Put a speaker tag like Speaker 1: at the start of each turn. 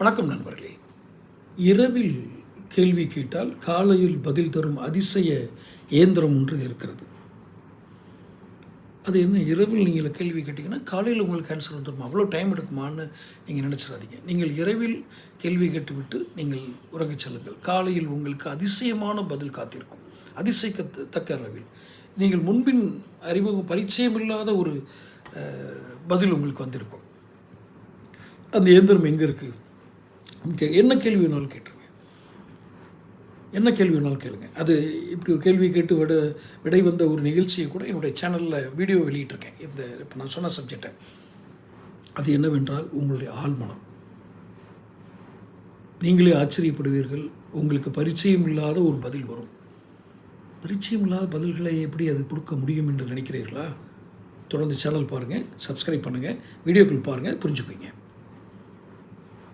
Speaker 1: வணக்கம் நண்பர்களே. இரவில் கேள்வி கேட்டால் காலையில் பதில் தரும் அதிசய இயந்திரம் ஒன்று இருக்கிறது. அது என்ன இரவில் நீங்கள் கேள்வி கேட்டிங்கன்னா காலையில் உங்களுக்கு ஆன்சர் வந்துடும் அவ்வளோ டைம் எடுக்குமான்னு நீங்கள் நினச்சிடாதீங்க. நீங்கள் இரவில் கேள்வி கேட்டுவிட்டு நீங்கள் உறங்கச் செல்லுங்கள். காலையில் உங்களுக்கு அதிசயமான பதில் காத்திருக்கும். அதிசயிக்கத்தக்க அளவில் நீங்கள் முன்பின் அறிமுகம் பரிச்சயமில்லாத ஒரு பதில் உங்களுக்கு வந்திருக்கும். அந்த இயந்திரம் எங்கே இருக்குது என்ன கேள்வி வேணாலும் கேட்டுருங்க. என்ன கேள்வி வேணாலும் கேளுங்க. அது இப்படி ஒரு கேள்வி கேட்டு விட விடை வந்த ஒரு நிகழ்ச்சியை கூட என்னுடைய சேனலில் வீடியோ வெளியிட்டிருக்கேன். இந்த இப்போ நான் சொன்ன சப்ஜெக்டை அது என்னவென்றால் உங்களுடைய ஆழ்மனம். நீங்களே ஆச்சரியப்படுவீர்கள். உங்களுக்கு பரிச்சயம் இல்லாத ஒரு பதில் வரும். பரிச்சயம் இல்லாத பதில்களை எப்படி அது கொடுக்க முடியும் என்று நினைக்கிறீர்களா? தொடர்ந்து சேனல் பாருங்கள் சப்ஸ்கிரைப் பண்ணுங்கள் வீடியோக்கள் பாருங்கள் புரிஞ்சுக்குவீங்க.